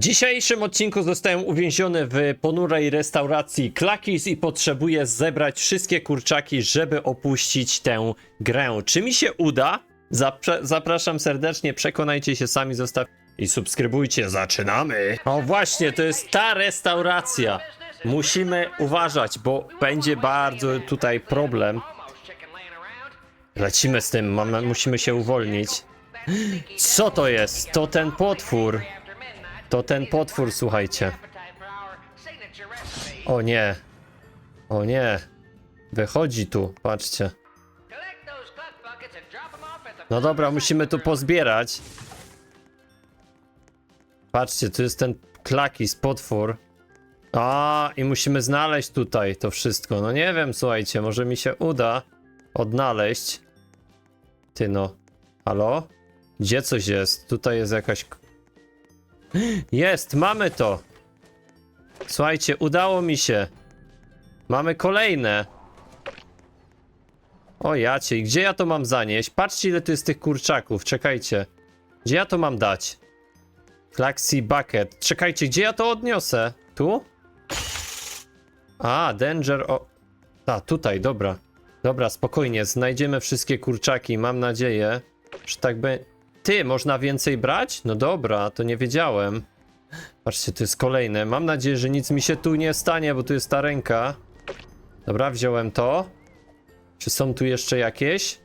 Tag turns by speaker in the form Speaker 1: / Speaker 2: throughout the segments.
Speaker 1: W dzisiejszym odcinku zostałem uwięziony w ponurej restauracji Klakis i potrzebuję zebrać wszystkie kurczaki, żeby opuścić tę grę. Czy mi się uda? Zaprze- zapraszam serdecznie, przekonajcie się sami, zostaw i subskrybujcie, zaczynamy! O właśnie, to jest ta restauracja. Musimy uważać, bo będzie bardzo tutaj problem. Lecimy z tym, musimy się uwolnić. Co to jest? To ten potwór. To ten potwór, słuchajcie. O nie. O nie. Wychodzi tu, patrzcie. No dobra, musimy tu pozbierać. Patrzcie, tu jest ten klakis, potwór. A, i musimy znaleźć tutaj to wszystko. No nie wiem, słuchajcie, może mi się uda odnaleźć. Ty no. Halo? Gdzie coś jest? Tutaj jest jakaś... Jest, mamy to! Słuchajcie, udało mi się. Mamy kolejne. O jacie, gdzie ja to mam zanieść? Patrzcie ile tu jest tych kurczaków, czekajcie. Gdzie ja to mam dać? Flaxi bucket. Czekajcie, gdzie ja to odniosę? Tu? A, danger o... A, tutaj, dobra. Dobra, spokojnie, znajdziemy wszystkie kurczaki, mam nadzieję, że tak by... Ty, można więcej brać? No dobra, to nie wiedziałem. Patrzcie, to jest kolejne. Mam nadzieję, że nic mi się tu nie stanie, bo tu jest ta ręka. Dobra, wziąłem to. Czy są tu jeszcze jakieś?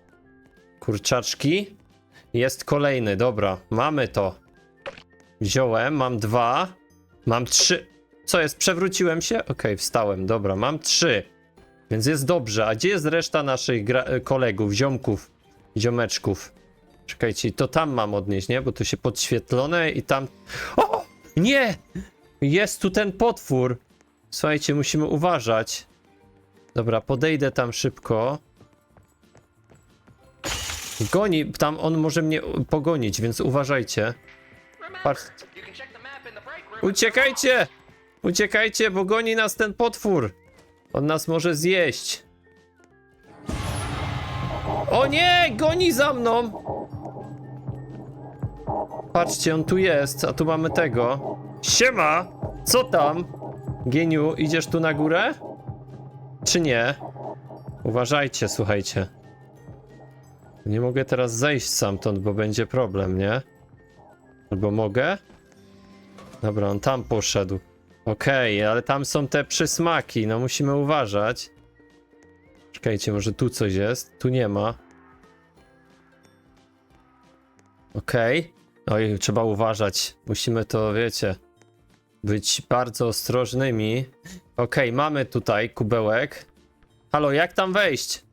Speaker 1: Kurczaczki? Jest kolejny, dobra, mamy to. Wziąłem, mam dwa. Mam trzy. Co jest? Przewróciłem się? Okej, wstałem, dobra, mam trzy. Więc jest dobrze. A gdzie jest reszta naszych kolegów, ziomków, ziomeczków? Czekajcie, to tam mam odnieść, nie? Bo to się podświetlone i tam... O! Nie! Jest tu ten potwór. Słuchajcie, musimy uważać. Dobra, podejdę tam szybko. Goni, tam on może mnie pogonić, więc uważajcie. Patrz. Uciekajcie! Uciekajcie, bo goni nas ten potwór. On nas może zjeść. O nie! Goni za mną! Patrzcie, on tu jest, a tu mamy tego. Siema! Co tam? Geniu, idziesz tu na górę? Czy nie? Uważajcie, słuchajcie. Nie mogę teraz zejść stamtąd, bo będzie problem, nie? Albo mogę? Dobra, on tam poszedł. Okej, ale tam są te przysmaki, no musimy uważać. Czekajcie, może tu coś jest? Tu nie ma. Okej. Oj, trzeba uważać. Musimy to, wiecie, być bardzo ostrożnymi. Okej, mamy tutaj kubełek. Halo, jak tam wejść?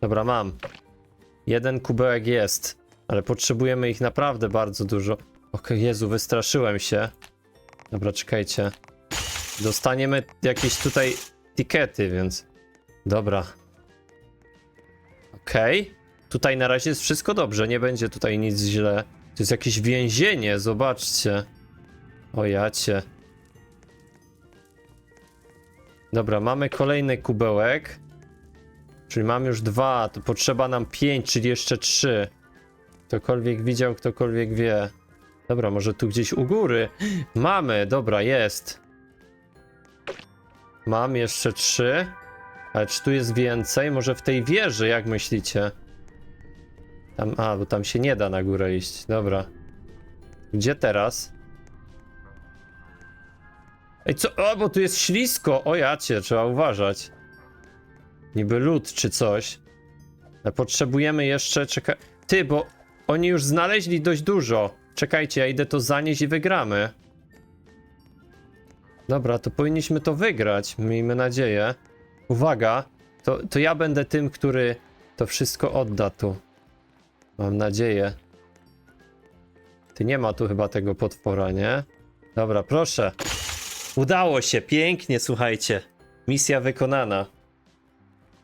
Speaker 1: Dobra, mam. Jeden kubełek jest, ale potrzebujemy ich naprawdę bardzo dużo. Okej, Jezu, wystraszyłem się. Dobra, czekajcie. Dostaniemy jakieś tutaj tikety, więc. Dobra. Okej. Tutaj na razie jest wszystko dobrze, nie będzie tutaj nic źle. To jest jakieś więzienie, zobaczcie. O jacie. Dobra, mamy kolejny kubełek. Czyli mam już dwa, to potrzeba nam pięć, czyli jeszcze trzy. Ktokolwiek widział, ktokolwiek wie. Dobra, może tu gdzieś u góry. Mamy, dobra, jest. Mam jeszcze trzy. Ale czy tu jest więcej? Może w tej wieży, jak myślicie? Tam, a, bo tam się nie da na górę iść. Dobra. Gdzie teraz? Ej, co? O, bo tu jest ślisko. O jacie, trzeba uważać. Niby lód czy coś. Ale potrzebujemy jeszcze, czekaj. Ty, bo oni już znaleźli dość dużo. Czekajcie, ja idę to zanieść i wygramy. Dobra, to powinniśmy to wygrać, miejmy nadzieję. Uwaga, to, to ja będę tym, który to wszystko odda tu. Mam nadzieję. Ty nie ma tu chyba tego potwora, nie? Dobra, proszę. Udało się, pięknie, słuchajcie. Misja wykonana.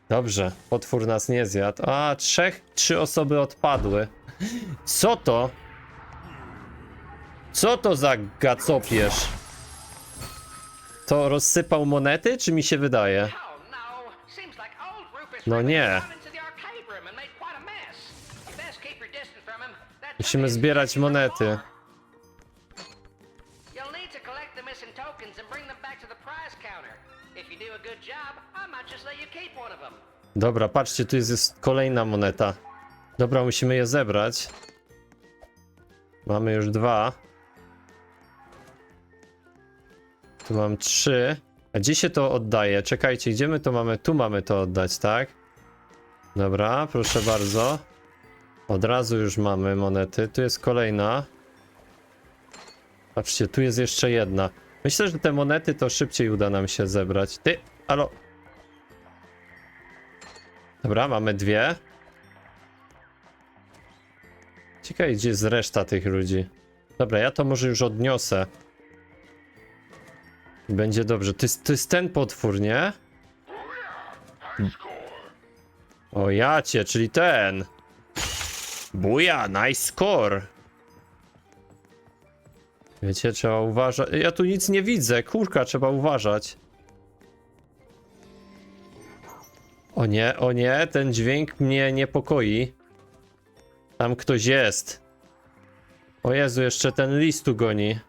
Speaker 1: Dobrze, potwór nas nie zjadł. A, trzech, trzy osoby odpadły. Co to? Co to za gacopierz? To rozsypał monety, czy mi się wydaje?
Speaker 2: No nie.
Speaker 1: Musimy zbierać monety.
Speaker 2: You'll need to collect the missing tokens and bring them back to the prize counter. If you do a good job, I might just let you keep one of them.
Speaker 1: Dobra, patrzcie, tu jest, jest kolejna moneta. Dobra, musimy je zebrać. Mamy już dwa. Tu mam trzy. A gdzie się to oddaje? Czekajcie, gdzie my to mamy? Tu mamy to oddać, tak? Dobra, proszę bardzo. Od razu już mamy monety. Tu jest kolejna. Patrzcie, tu jest jeszcze jedna. Myślę, że te monety to szybciej uda nam się zebrać. Ty, alo. Dobra, mamy dwie. Ciekawe, gdzie jest reszta tych ludzi. Dobra, ja to może już odniosę. Będzie dobrze. To jest, to jest ten potwór, nie? O czyli ten. Buja, nice score. Wiecie, trzeba uważać. Ja tu nic nie widzę. Kurka, trzeba uważać. O nie, o nie, ten dźwięk mnie niepokoi. Tam ktoś jest. O Jezu, jeszcze ten list tu goni.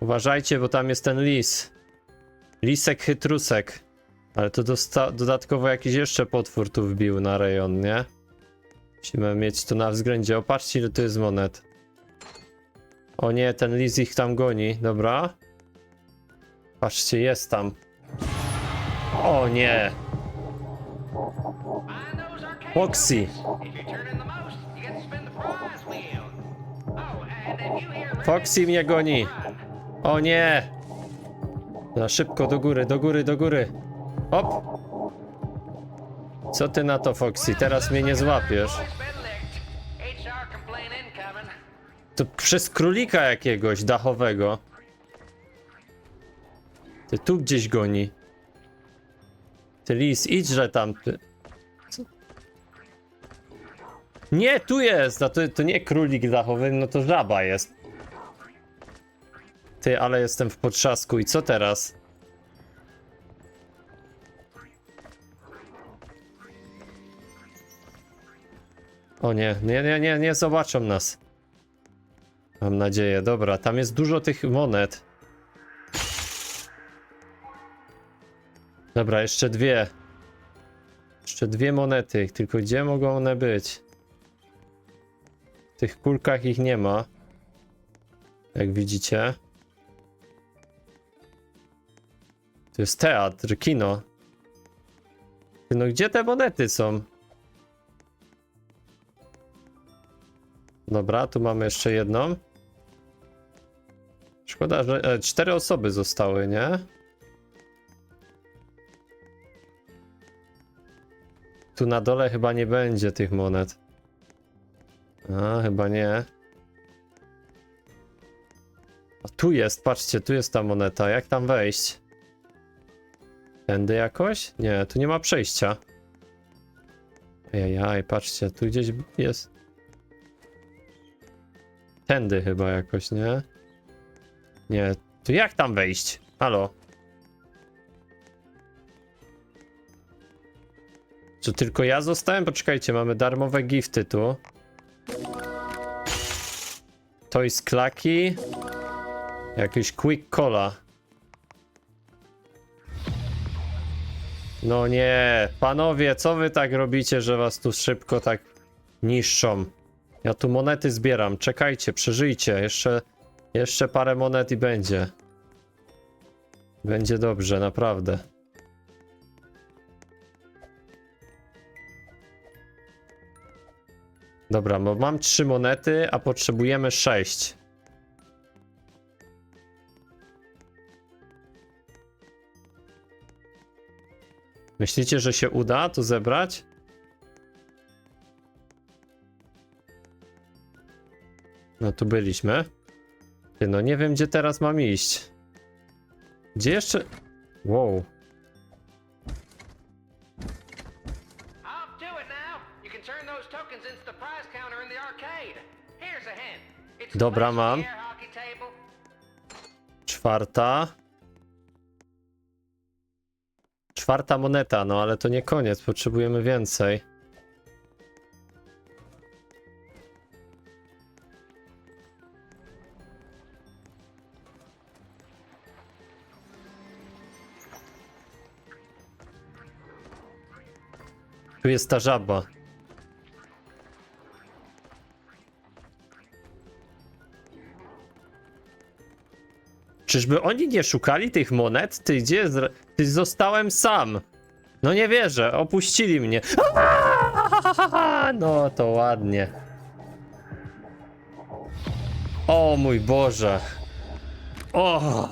Speaker 1: Uważajcie, bo tam jest ten lis. Lisek chytrusek. Ale to dodatkowo jakiś jeszcze potwór tu wbił na rejon, nie? Musimy mieć to na względzie. Opatrzcie, ile to jest monet. O nie, ten lis ich tam goni. Dobra. Patrzcie, jest tam. O nie! Foxy. Foxy mnie goni. O nie! Na szybko do góry, do góry, do góry. Hop! Co ty na to, Foxy? Teraz mnie nie złapiesz. To przez królika jakiegoś dachowego. Ty tu gdzieś goni. Ty lis, idźże tam. Ty. Nie, tu jest! No to, to nie królik dachowy, no to żaba jest. Ty, ale jestem w potrzasku i co teraz? O nie, nie, nie, nie, nie zobaczą nas. Mam nadzieję, dobra, tam jest dużo tych monet. Dobra, jeszcze dwie. Jeszcze dwie monety, tylko gdzie mogą one być? W tych kulkach ich nie ma. Jak widzicie. To jest teatr, kino. No gdzie te monety są? Dobra, tu mamy jeszcze jedną. Szkoda, że e, cztery osoby zostały, nie? Tu na dole chyba nie będzie tych monet. A, chyba nie. A tu jest, patrzcie, tu jest ta moneta. Jak tam wejść? Tędy jakoś? Nie, tu nie ma przejścia. Ejajaj, patrzcie, tu gdzieś jest. Tędy chyba jakoś, nie? Nie, to jak tam wejść? Halo? Czy tylko ja zostałem? Poczekajcie, mamy darmowe gifty tu. To jest klaki. Jakiś quick cola. No nie, panowie, co wy tak robicie, że was tu szybko tak niszczą? Ja tu monety zbieram, czekajcie, przeżyjcie, jeszcze, jeszcze parę monet i będzie. Będzie dobrze, naprawdę. Dobra, bo mam trzy monety, a potrzebujemy sześć. Myślicie, że się uda to zebrać? No tu byliśmy. Ty, no nie wiem, gdzie teraz mam iść. Gdzie jeszcze... Wow. Dobra, mam. Czwarta. Czwarta moneta, no ale to nie koniec, potrzebujemy więcej. Tu jest ta żaba. Czyżby oni nie szukali tych monet? Ty gdzie? Ty zostałem sam. No nie wierzę, opuścili mnie. No to ładnie. O mój Boże. O.